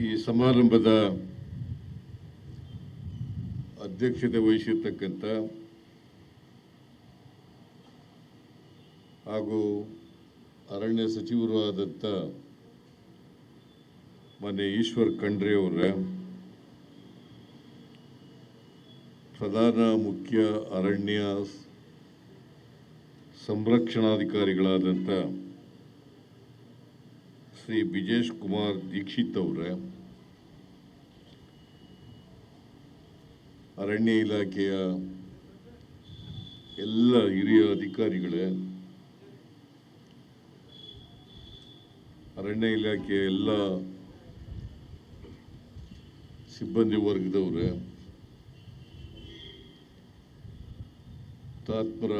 ಈ ಸಮಾರಂಭದ ಅಧ್ಯಕ್ಷತೆ ವಹಿಸಿರ್ತಕ್ಕಂಥ ಹಾಗೂ ಅರಣ್ಯ ಸಚಿವರು ಆದಂಥ ಮಾನ್ಯ ಈಶ್ವರ್ ಖಂಡ್ರೆ ಅವರ, ಪ್ರಧಾನ ಮುಖ್ಯ ಅರಣ್ಯ ಸಂರಕ್ಷಣಾಧಿಕಾರಿಗಳಾದಂಥ ಶ್ರೀ ಬಿಜೇಶ್ ಕುಮಾರ್ ದೀಕ್ಷಿತ್ ಅವರ ಅರಣ್ಯ ಇಲಾಖೆಯ ಎಲ್ಲ ಹಿರಿಯ ಅಧಿಕಾರಿಗಳೇ ಅರಣ್ಯ ಇಲಾಖೆಯ ಎಲ್ಲ ಸಿಬ್ಬಂದಿ ವರ್ಗದವ್ರೆ ತಾತ್ಪರ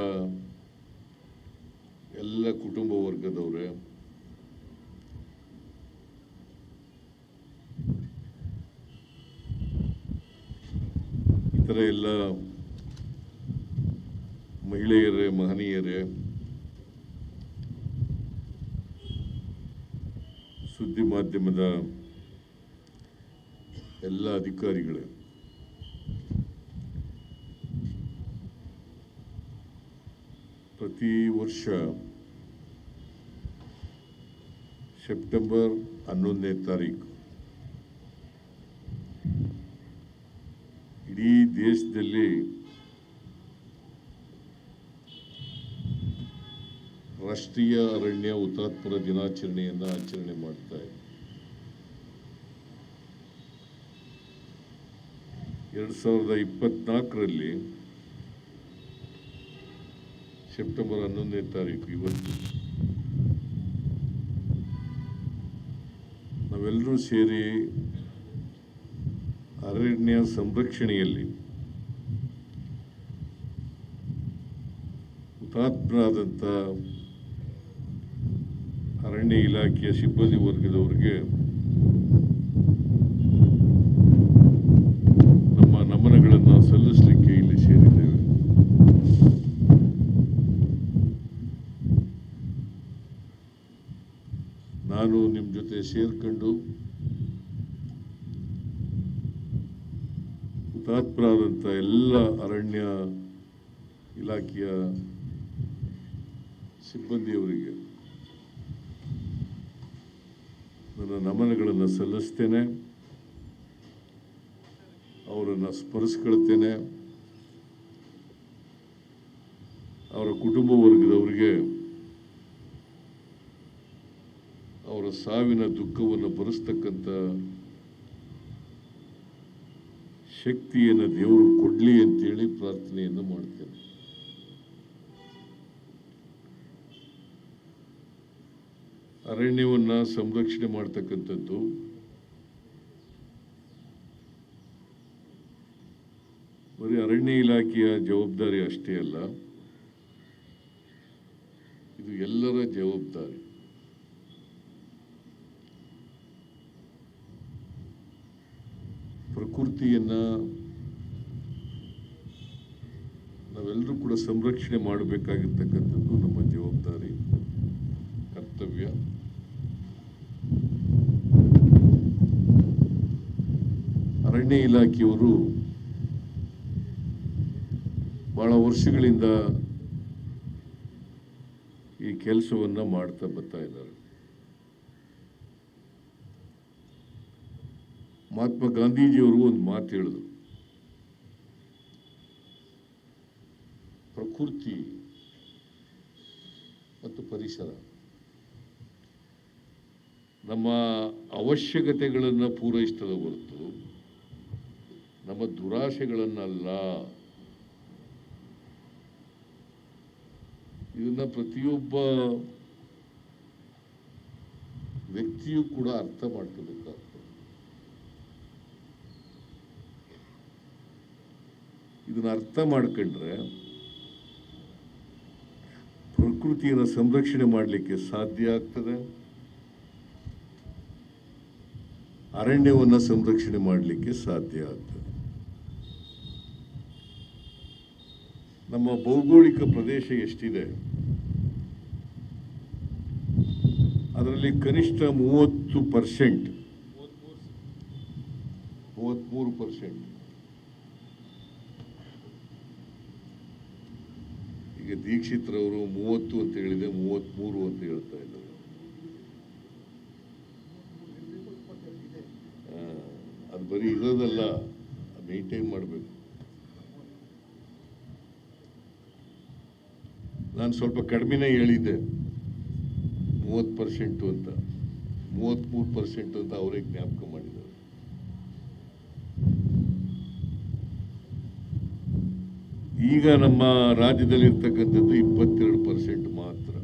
ಎಲ್ಲ ಕುಟುಂಬ ವರ್ಗದವ್ರೆ ಎಲ್ಲ ಮಹಿಳೆಯರೇ ಮಹನೀಯರೇ ಸುದ್ದಿ ಮಾಧ್ಯಮದ ಎಲ್ಲ ಅಧಿಕಾರಿಗಳೇ ಪ್ರತಿ ವರ್ಷ ಸೆಪ್ಟೆಂಬರ್ ಹನ್ನೊಂದನೇ ತಾರೀಕು ಇಡೀ ದೇಶದಲ್ಲಿ ರಾಷ್ಟ್ರೀಯ ಅರಣ್ಯ ಹುತಾತ್ಮರ ದಿನಾಚರಣೆಯನ್ನು ಆಚರಣೆ ಮಾಡ್ತಾ ಇದೆ ಎರಡು ಸಾವಿರದ ಇಪ್ಪತ್ನಾಲ್ಕರಲ್ಲಿ ಸೆಪ್ಟೆಂಬರ್ ಹನ್ನೊಂದನೇ ತಾರೀಕು ಇವತ್ತು ನಾವೆಲ್ಲರೂ ಸೇರಿ ಅರಣ್ಯ ಸಂರಕ್ಷಣೆಯಲ್ಲಿ ಹುತಾತ್ಮರಾದಂಥ ಅರಣ್ಯ ಇಲಾಖೆಯ ಸಿಬ್ಬಂದಿ ವರ್ಗದವರಿಗೆ ನಮ್ಮ ನಮನಗಳನ್ನು ಸಲ್ಲಿಸಲಿಕ್ಕೆ ಇಲ್ಲಿ ಸೇರಿದ್ದೇವೆ. ನಾನು ನಿಮ್ಮ ಜೊತೆ ಸೇರ್ಕೊಂಡು ಹುತಾತ್ಮರಾದಂಥ ಎಲ್ಲ ಅರಣ್ಯ ಇಲಾಖೆಯ ಸಿಬ್ಬಂದಿಯವರಿಗೆ ನನ್ನ ನಮನಗಳನ್ನು ಸಲ್ಲಿಸ್ತೇನೆ, ಅವರನ್ನು ಸ್ಮರಿಸ್ಕೊಳ್ತೇನೆ. ಅವರ ಕುಟುಂಬ ವರ್ಗದವರಿಗೆ ಅವರ ಸಾವಿನ ದುಃಖವನ್ನು ಭರಿಸ್ತಕ್ಕಂಥ ಶಕ್ತಿಯನ್ನು ದೇವರು ಕೊಡಲಿ ಅಂತೇಳಿ ಪ್ರಾರ್ಥನೆಯನ್ನು ಮಾಡ್ತೇನೆ. ಅರಣ್ಯವನ್ನು ಸಂರಕ್ಷಣೆ ಮಾಡ್ತಕ್ಕಂಥದ್ದು. ಬರೀ ಅರಣ್ಯ ಇಲಾಖೆಯ ಜವಾಬ್ದಾರಿ ಅಷ್ಟೇ ಅಲ್ಲ. ಇದು ಎಲ್ಲರ ಜವಾಬ್ದಾರಿ. ಪ್ರಕೃತಿಯನ್ನ ನಾವೆಲ್ಲರೂ ಕೂಡ ಸಂರಕ್ಷಣೆ ಮಾಡಬೇಕಾಗಿರ್ತಕ್ಕಂಥದ್ದು ನಮ್ಮ ಜವಾಬ್ದಾರಿ, ಕರ್ತವ್ಯ. ಅರಣ್ಯ ಇಲಾಖೆಯವರು ಬಹಳ ವರ್ಷಗಳಿಂದ ಈ ಕೆಲಸವನ್ನು ಮಾಡ್ತಾ ಬರ್ತಾ ಇದ್ದಾರೆ. ಮಹಾತ್ಮ ಗಾಂಧೀಜಿಯವರು ಒಂದು ಮಾತು ಹೇಳಿದ್ರು. ಪ್ರಕೃತಿ ಮತ್ತು ಪರಿಸರ. ನಮ್ಮ ಅವಶ್ಯಕತೆಗಳನ್ನು ಪೂರೈಸ್ತದ ಹೊರತು ನಮ್ಮ ದುರಾಶೆಗಳನ್ನಲ್ಲ ಇದನ್ನು ಪ್ರತಿಯೊಬ್ಬ ವ್ಯಕ್ತಿಯೂ ಕೂಡ ಅರ್ಥ ಮಾಡ್ಕೋಬೇಕಾಗ್ತದೆ. ಇದನ್ನ ಅರ್ಥ ಮಾಡ್ಕೊಂಡ್ರೆ ಪ್ರಕೃತಿಯನ್ನು ಸಂರಕ್ಷಣೆ ಮಾಡಲಿಕ್ಕೆ ಸಾಧ್ಯ ಆಗ್ತದೆ. ಅರಣ್ಯವನ್ನು ಸಂರಕ್ಷಣೆ ಮಾಡಲಿಕ್ಕೆ ಸಾಧ್ಯ ಆಗ್ತದೆ. ನಮ್ಮ ಭೌಗೋಳಿಕ ಪ್ರದೇಶ ಎಷ್ಟಿದೆ? ಅದರಲ್ಲಿ ಕನಿಷ್ಠ ಮೂವತ್ತು ಪರ್ಸೆಂಟ್ ಮೂವತ್ತ್ಮೂರು ಪರ್ಸೆಂಟ್. ಈಗ ದೀಕ್ಷಿತ್ರವರು ಮೂವತ್ತು ಅಂತ ಹೇಳಿದೆ ಮೂವತ್ತ್ಮೂರು ಅಂತ ಹೇಳ್ತಾ ಇದ್ದಾರೆ. ಅದು ಬರೀ ಇರೋದಲ್ಲ ಮೇಂಟೈನ್ ಮಾಡಬೇಕು. ನಾನು ಸ್ವಲ್ಪ ಕಡಿಮೆನೇ ಹೇಳಿದ್ದೆ, ಮೂವತ್ತು ಪರ್ಸೆಂಟು ಅಂತ. ಮೂವತ್ತ್ಮೂರು ಪರ್ಸೆಂಟ್ ಅಂತ ಅವರೇ ಜ್ಞಾಪಕ ಮಾಡಿದ್ದಾರೆ ಈಗ ನಮ್ಮ ರಾಜ್ಯದಲ್ಲಿ ಇರ್ತಕ್ಕಂಥದ್ದು ಇಪ್ಪತ್ತೆರಡು ಪರ್ಸೆಂಟ್ ಮಾತ್ರ.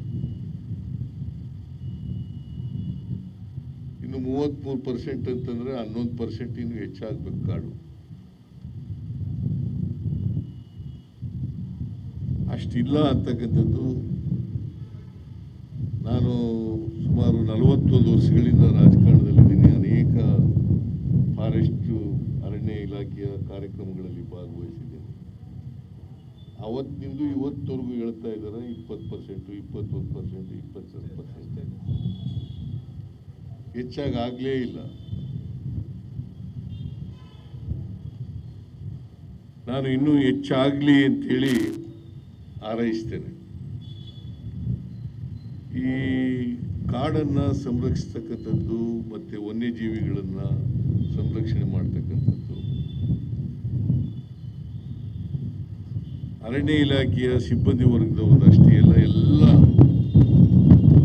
ಇನ್ನು ಮೂವತ್ತ್ಮೂರು ಪರ್ಸೆಂಟ್ ಅಂತಂದ್ರೆ ಹನ್ನೊಂದು ಪರ್ಸೆಂಟ್ ಇನ್ನು ಹೆಚ್ಚಾಗ್ಬೇಕು ಕಾಡು. ಅಷ್ಟಿಲ್ಲ ಅಂತಕ್ಕಂಥದ್ದು ನಾನು ಸುಮಾರು ನಲವತ್ತೊಂದು ವರ್ಷಗಳಿಂದ ರಾಜಕಾರಣದಲ್ಲಿದ್ದೀನಿ. ಅನೇಕ ಫಾರೆಸ್ಟ್ ಅರಣ್ಯ ಇಲಾಖೆಯ ಕಾರ್ಯಕ್ರಮಗಳಲ್ಲಿ ಭಾಗವಹಿಸಿದ್ದೇನೆ. ಅವತ್ತಿನಿಂದ ಇವತ್ತವರೆಗೂ ಹೇಳ್ತಾ ಇದ್ದಾರೆ, ಇಪ್ಪತ್ತು ಪರ್ಸೆಂಟು ಇಪ್ಪತ್ತೊಂದು ಪರ್ಸೆಂಟ್ ಇಪ್ಪತ್ತೆರಡು ಪರ್ಸೆಂಟ್ ಹೆಚ್ಚಾಗಿ ಆಗಲೇ ಇಲ್ಲ. ನಾನು ಇನ್ನೂ ಹೆಚ್ಚಾಗಲಿ ಅಂತೇಳಿ ಹಾರೈಸ್ತೇನೆ. ಈ ಕಾಡನ್ನು ಸಂರಕ್ಷಿಸ್ತಕ್ಕಂಥದ್ದು ಮತ್ತು ವನ್ಯಜೀವಿಗಳನ್ನು ಸಂರಕ್ಷಣೆ ಮಾಡ್ತಕ್ಕಂಥದ್ದು. ಅರಣ್ಯ ಇಲಾಖೆಯ ಸಿಬ್ಬಂದಿ ವರ್ಗದವರು ಅಷ್ಟೇ ಅಲ್ಲ ಎಲ್ಲ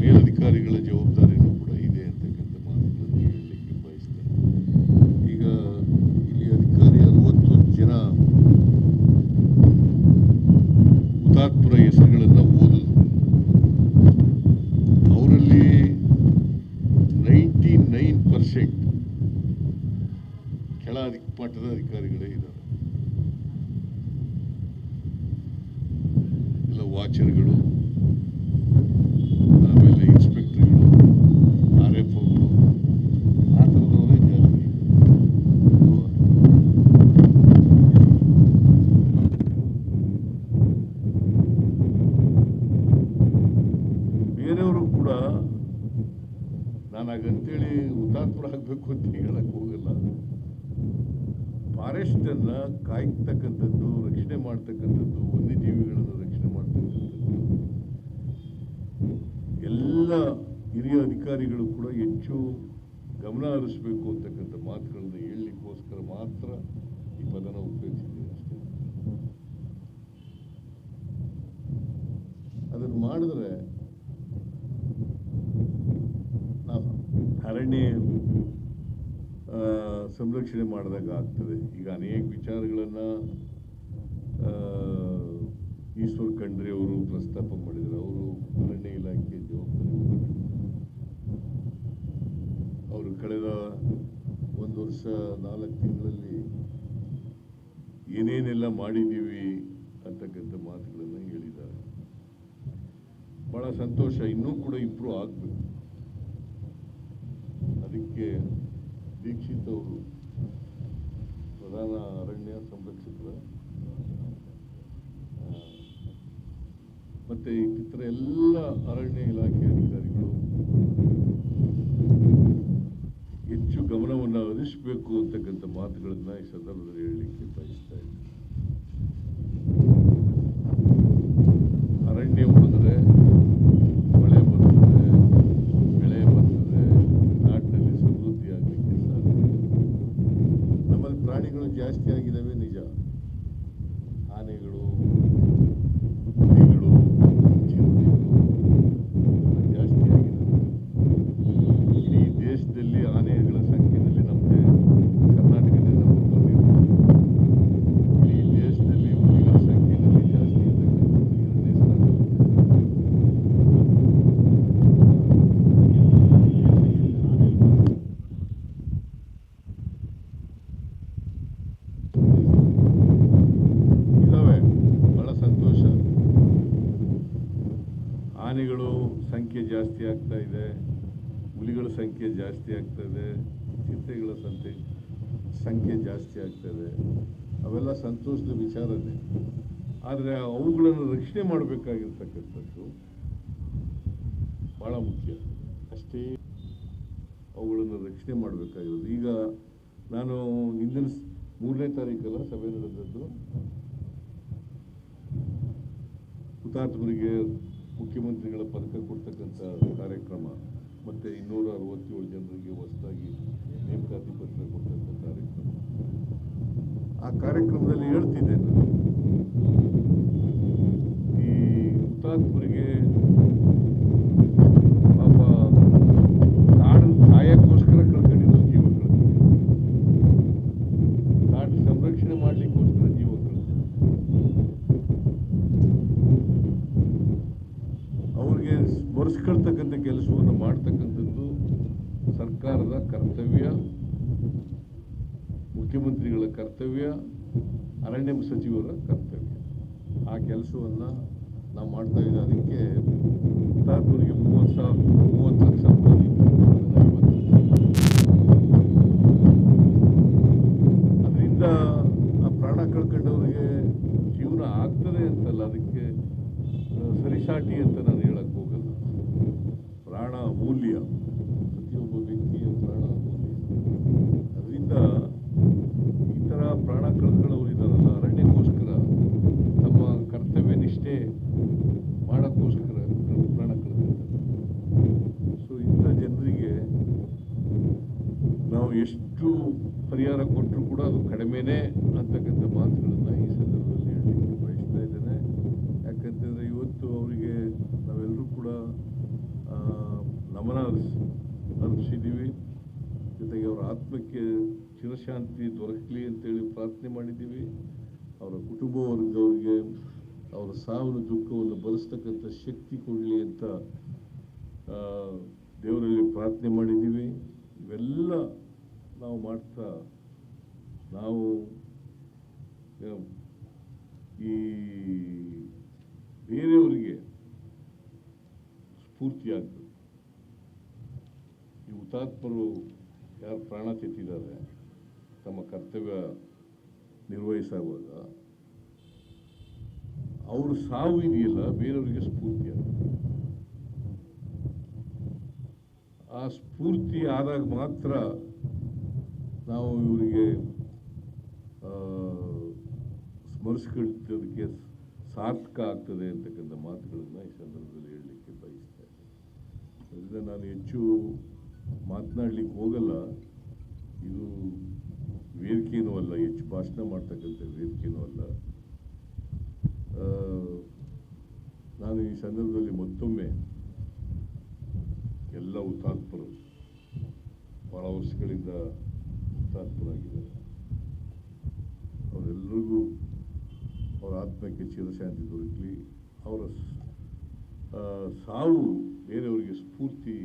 ಮೇಲಧಿಕಾರಿಗಳ ಜವಾಬ್ದಾರಿನೂ ಕೂಡ ಇದೆ ಅಂತಕ್ಕಂಥ ಮಾತುಗಳನ್ನು ಹೇಳಲಿಕ್ಕೆ ಬಯಸ್ತೇನೆ ಈಗ ಇಲ್ಲಿ ಅಧಿಕಾರಿ ಅರವತ್ತು ಜನ ಹುತಾತ್ಮರ ಹೆಸರುಗಳನ್ನು ಓದಿದ್ರು ಅವರಲ್ಲಿ ನೈಂಟಿ ನೈನ್ ಪರ್ಸೆಂಟ್ ಕೆಳ ಅಧಿಕ ಮಟ್ಟದ ಅಧಿಕಾರಿಗಳೇ ಇದ್ದಾರೆ ಎಲ್ಲ ಆಮೇಲೆ ಇನ್ಸ್ಪೆಕ್ಟ್ರಿಗಳು ಆರ್ ಎಫ್ ಒಗಳು ಆ ಥರದವರೇ ಜಾಸ್ತಿ. ಬೇರೆಯವರು ಕೂಡ ನಾನು ಹಾಗಂತೇಳಿ ಹುತಾತ್ಮರ ಆಗಬೇಕು ಅಂತ ಹೇಳಕ್ಕೆ ಹೋಗಲ್ಲ. ಫಾರೆಸ್ಟ್ ಅನ್ನ ಕಾಯ್ತಕ್ಕಂಥದ್ದು, ರಕ್ಷಣೆ ಮಾಡ್ತಕ್ಕಂಥದ್ದು, ವನ್ಯಜೀವಿಗಳನ್ನು ರಕ್ಷಣೆ ಮಾಡ್ತಕ್ಕಂಥದ್ದು ಎಲ್ಲ ಹಿರಿಯ ಅಧಿಕಾರಿಗಳು ಕೂಡ ಹೆಚ್ಚು ಗಮನ ಹರಿಸಬೇಕು ಅಂತಕ್ಕಂಥ ಮಾತುಗಳನ್ನು ಹೇಳಲಿಕ್ಕೋಸ್ಕರ ಮಾತ್ರ ಈ ಪದನ ಉಪಯೋಗಿಸಿದೆ ಅಷ್ಟೇ. ಅದನ್ನು ಮಾಡಿದ್ರೆ ಅರಣ್ಯ ಸಂರಕ್ಷಣೆ ಮಾಡಿದಾಗ ಆಗ್ತದೆ. ಈಗ ಅನೇಕ ವಿಚಾರಗಳನ್ನು ಈಶ್ವರ್ ಖಂಡ್ರೆ ಅವರು ಪ್ರಸ್ತಾಪ ಮಾಡಿದರು. ಅವರು ಅರಣ್ಯ ಇಲಾಖೆ ಜವಾಬ್ದಾರಿ ಅವರು ಕಳೆದ ಒಂದು ವರ್ಷ, ನಾಲ್ಕು ತಿಂಗಳಲ್ಲಿ ಏನೇನೆಲ್ಲ ಮಾಡಿದ್ದೀವಿ ಅಂತಕ್ಕಂಥ ಮಾತುಗಳನ್ನು ಹೇಳಿದ್ದಾರೆ. ಬಹಳ ಸಂತೋಷ. ಇನ್ನೂ ಕೂಡ ಇಂಪ್ರೂವ್ ಆಗಬೇಕು. ಅದಕ್ಕೆ ದೀಕ್ಷಿತ್ ಅವರು ಪ್ರಧಾನ ಅರಣ್ಯ ಸಂರಕ್ಷಕರ ಮತ್ತೆ ಇತರ ಎಲ್ಲ ಅರಣ್ಯ ಇಲಾಖೆ ಅಧಿಕಾರಿಗಳು ಹೆಚ್ಚು ಗಮನವನ್ನು ಹರಿಸಬೇಕು ಅಂತಕ್ಕಂಥ ಮಾತುಗಳನ್ನು ಈ ಸಂದರ್ಭದಲ್ಲಿ ಹೇಳಲಿಕ್ಕೆ ಬಯಸ್ತಾ ಇದ್ದೀನಿ. ಸಂಖ್ಯೆ ಜಾಸ್ತಿ ಆಗ್ತದೆ, ಚಿಂತೆಗಳ ಸಂತೆ, ಸಂಖ್ಯೆ ಜಾಸ್ತಿ ಆಗ್ತದೆ. ಅವೆಲ್ಲ ಸಂತೋಷದ ವಿಚಾರನೇ. ಆದರೆ ಅವುಗಳನ್ನು ರಕ್ಷಣೆ ಮಾಡಬೇಕಾಗಿರ್ತಕ್ಕಂಥದ್ದು ಭಾಳ ಮುಖ್ಯ. ಅಷ್ಟೇ ಅವುಗಳನ್ನು ರಕ್ಷಣೆ ಮಾಡಬೇಕಾಗಿರೋದು. ಈಗ ನಾನು ಹಿಂದಿನ ಮೂರನೇ ತಾರೀಕಲ್ಲ ಸಭೆ ನಡೆದದ್ದು. ಹುತಾತ್ಮರಿಗೆ ಮುಖ್ಯಮಂತ್ರಿಗಳ ಪದಕ ಕೊಡ್ತಕ್ಕಂಥ ಕಾರ್ಯಕ್ರಮ. ಮತ್ತೆ ಇನ್ನೂರ ಅರವತ್ತೇಳು ಜನರಿಗೆ ಹೊಸದಾಗಿ ನೇಮಕಾತಿ ಪತ್ರ ಕೊಟ್ಟಂಥ ಕಾರ್ಯಕ್ರಮ. ಆ ಕಾರ್ಯಕ್ರಮದಲ್ಲಿ ಹೇಳ್ತಿದ್ದೆ ನಾನು. ಈ ಹುತಾತ್ಮರಿಗೆ ಅವ್ರಿಗೆ ಸ್ಮರಿಸ್ಕೊಳ್ತಕ್ಕಂಥ ಕೆಲಸವನ್ನು ಮಾಡ್ತಕ್ಕಂಥದ್ದು ಸರ್ಕಾರದ ಕರ್ತವ್ಯ, ಮುಖ್ಯಮಂತ್ರಿಗಳ ಕರ್ತವ್ಯ, ಅರಣ್ಯ ಸಚಿವರ ಕರ್ತವ್ಯ. ಆ ಕೆಲಸವನ್ನು ನಾವು ಮಾಡ್ತಾ ಇದ್ದೀವಿ ಅದಕ್ಕೆ ಹುತಾತ್ಮರಿಗೆ ಮೂವತ್ತು ಸಾವಿರ, ಮೂವತ್ತು ಲಕ್ಷ ರೂಪಾಯಿ ಅದರಿಂದ ಆ ಪ್ರಾಣ ಕಳ್ಕೊಂಡವರಿಗೆ ಜೀವನ ಆಗ್ತದೆ ಅಂತಲ್ಲ, ಅದಕ್ಕೆ ಸರಿಸಾಟಿ ಅಂತ ನಾನು ಹೇಳಕ್ ಹೋಗಲ್ಲ ಪ್ರಾಣ ಅಮೂಲ್ಯ ಪ್ರತಿಯೊಬ್ಬ ವ್ಯಕ್ತಿಯ ಪ್ರಾಣ ಅಮೂಲ್ಯ ಅದರಿಂದ ಈ ಥರ ಪ್ರಾಣ ಕಳ್ಕೊಳ್ಳೋರು ಇದ್ದಾರಲ್ಲ ಅರಣ್ಯಕ್ಕೋಸ್ಕರ ತಮ್ಮ ಕರ್ತವ್ಯ ನಿಷ್ಠೆ ಮಾಡೋಕ್ಕೋಸ್ಕರ ಪ್ರಾಣ ಕಳ್ಕೊಳ್ತಾರೆ ಸೊ ಇಂಥ ಜನರಿಗೆ ನಾವು ಎಷ್ಟು ಪರಿಹಾರ ಕೊಟ್ಟರು ಕೂಡ ಅದು ಕಡಿಮೆನೇ ಅಂತಕ್ಕಂಥ ಮಾತುಗಳನ್ನು ಈ ಸಂದರ್ಭದಲ್ಲಿ ಹೇಳಲಿಕ್ಕೆ ಬಯಸ್ತಾ ಇದ್ದೇನೆ. ಯಾಕಂತಂದರೆ ಇವತ್ತು ಅವರಿಗೆ ನಾವೆಲ್ಲರೂ ಕೂಡ ನಮನ ಅರ್ಪಿಸಿದ್ದೀವಿ. ಜೊತೆಗೆ ಅವರ ಆತ್ಮಕ್ಕೆ ಚಿರಶಾಂತಿ ದೊರಕಲಿ ಅಂತೇಳಿ ಪ್ರಾರ್ಥನೆ ಮಾಡಿದ್ದೀವಿ. ಅವರ ಕುಟುಂಬ ವರ್ಗದವ್ರಿಗೆ ಅವರ ಸಾವಿನ ದುಃಖವನ್ನು ಭರಿಸ್ತಕ್ಕಂಥ ಶಕ್ತಿ ಕೊಡಲಿ ಅಂತ ದೇವರಲ್ಲಿ ಪ್ರಾರ್ಥನೆ ಮಾಡಿದ್ದೀವಿ. ಇವೆಲ್ಲ ನಾವು ಮಾಡ್ತಾ ನಾವು ಈ ಬೇರೆಯವರಿಗೆ ಸ್ಫೂರ್ತಿಯಾಗ್ತದೆ ಈ ಹುತಾತ್ಮರು ಯಾರು ಪ್ರಾಣ ತೆತ್ತಿದ್ದಾರೆ, ತಮ್ಮ ಕರ್ತವ್ಯ ನಿರ್ವಹಿಸುವಾಗ ಅವ್ರ ಸಾವು ಇದೆಯಲ್ಲ, ಬೇರೆಯವರಿಗೆ ಸ್ಫೂರ್ತಿಯಾಗ್ತದೆ ಆ ಸ್ಫೂರ್ತಿ ಆದಾಗ ಮಾತ್ರ ನಾವು ಇವರಿಗೆ ಸ್ಮರಿಸ್ಕೊಳ್ತದಕ್ಕೆ ಸಾರ್ಥಕ ಆಗ್ತದೆ ಅಂತಕ್ಕಂಥ ಮಾತುಗಳನ್ನು ಈ ಸಂದರ್ಭದಲ್ಲಿ ಹೇಳಲಿಕ್ಕೆ ಬಯಸ್ತಾ ಇದ್ದೇನೆ. ಅದರಿಂದ ನಾನು ಹೆಚ್ಚು ಮಾತನಾಡಲಿಕ್ಕೆ ಹೋಗಲ್ಲ. ಇದು ವೇದಿಕೆಯೂ ಅಲ್ಲ, ಹೆಚ್ಚು ಭಾಷಣ ಮಾಡ್ತಕ್ಕಂಥ ವೇದಿಕೆಯೂ ಅಲ್ಲ. ನಾನು ಈ ಸಂದರ್ಭದಲ್ಲಿ ಮತ್ತೊಮ್ಮೆ ಎಲ್ಲ ಹುತಾತ್ಮರು ಬಹಳ ವರ್ಷಗಳಿಂದ ಹುತಾತ್ಮರಾಗಿದ್ದಾರೆ ಅವರೆಲ್ಲರಿಗೂ ಅವರ ಆತ್ಮಕ್ಕೆ ಚಿರಶಾಂತಿ ದೊರಕಲಿ. ಅವರ ಸಾವು ಬೇರೆಯವರಿಗೆ ಸ್ಫೂರ್ತಿ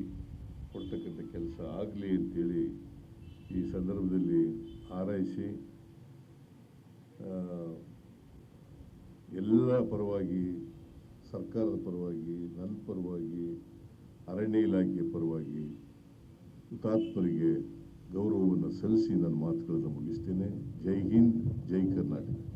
ಕೊಡ್ತಕ್ಕಂಥ ಕೆಲಸ ಆಗಲಿ ಅಂತೇಳಿ ಈ ಸಂದರ್ಭದಲ್ಲಿ ಹಾರೈಸಿ ಎಲ್ಲ ಪರವಾಗಿ, ಸರ್ಕಾರದ ಪರವಾಗಿ, ನನ್ನ ಪರವಾಗಿ, ಅರಣ್ಯ ಇಲಾಖೆಯ ಪರವಾಗಿ, ಹುತಾತ್ಮರಿಗೆ ಗೌರವವನ್ನು ಸಲ್ಲಿಸಿ ನನ್ನ ಮಾತುಗಳನ್ನು ಮುಗಿಸ್ತೇನೆ. ಜೈ ಹಿಂದ್ ಜೈ ಕರ್ನಾಟಕ.